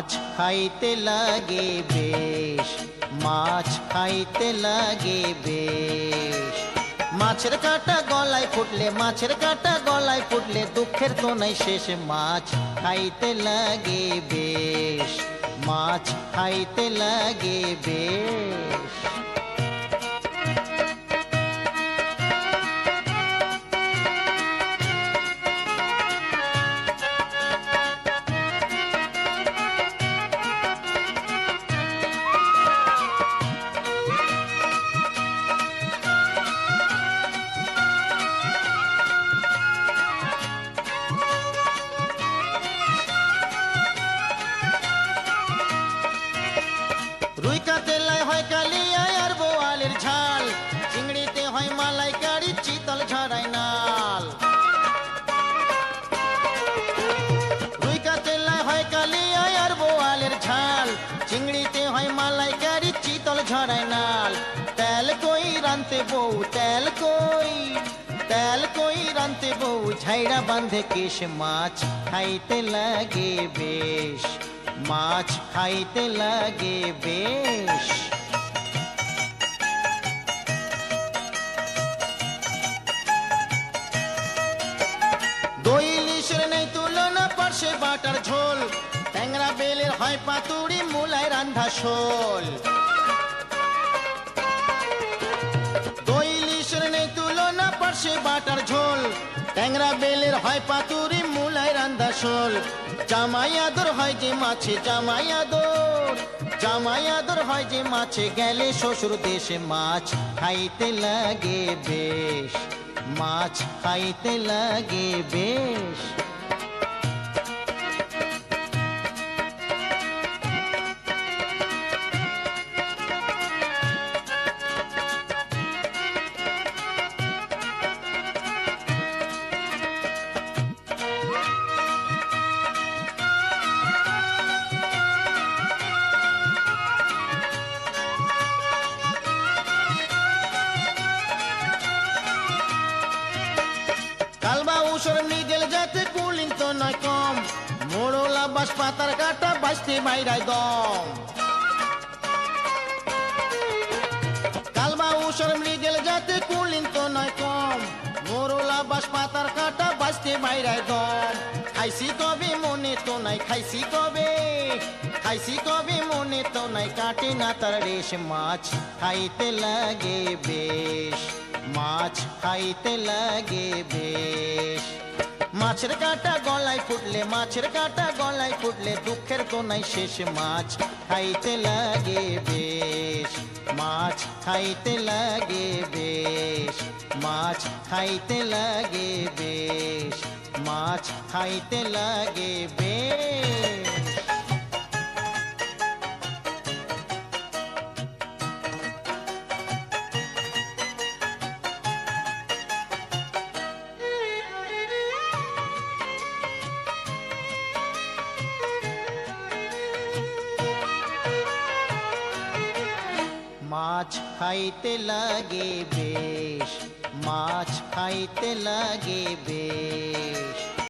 মাছ খাইতে লাগে বেশ, মাছ খাইতে লাগে বেশ। মাছের কাটা গলায় ফুটলে, মাছের কাটা গলায় ফুটলে দুঃখের তো নাই শেষ। মাছ খাইতে লাগে বেশ, মাছ খাইতে লাগে বেশ। রুই কাতেলায় হয় কালিয়ায় আর বোয়ালের ঝাল। চিংড়িতে হয় মালাই কারি, চিতল ঝরাই নাল। রুই কাতেলায় হয় কালিয়ায় আর বোয়ালের ঝাল। চিংড়িতে হয় মালাই কারি, চিতল ঝরাই নাল। তেল কই রানতে বউ, তেল কই। তেল কই রানতে বউ, ঝাইড়া বাঁধে কেশ মাছ। খাইতে লাগে বেশ। মাছ খাইতে লাগে বেশ। দই ইলিশের নেই তুলনা পার্শ্বে বাটার ঝোল। ট্যাংরা বেলের হয় পাতুড়ি, মুলায় রান্ধা শোল। দই ইলিশের নেই তুলনা পার্শ্বে বাটার ঝোল। ট্যাংরা বেলের হয় পাতুরি মুলায় রান্দা শোল। জামাই আদর হয় যে মাছে, জামাই আদর। জামাই আদর হয় যে মাছে, গেলে শ্বশুর দেশে মাছ খাইতে লাগে বেশ। মাছ খাইতে লাগে বেশ। কালবা উসর মৃগেল যাতে কুলিং তো নয় কম। মোড়লা বাস পাতার কাটা বাঁচতে বাইরায় দম। কালবা উসর মৃগেল যাতে কুলিং তো নয় কম। মোড়লা বাস পাতার কাটা বাঁচতে বাইরায় দম। খাইছি কবে মনে তো নাই, খাইছি কবে খাইছি কবে মনে তো নাই, কাটে না তার রেশ মাছ। খাইতে লাগে বেশ। মাছ খাইতে লাগে বেশ। মাছের কাঁটা গলায় ফুটলে, মাছের কাঁটা গলায় ফুটলে দুঃখের তো নাই শেষ মাছ খাইতে লাগে বেশ। মাছ খাইতে লাগে বেশ। মাছ খাইতে লাগে বেশ। মাছ খাইতে লাগে বেশ। মাছ খাইতে লাগে বেশ মাছ খাইতে লাগে বেশ।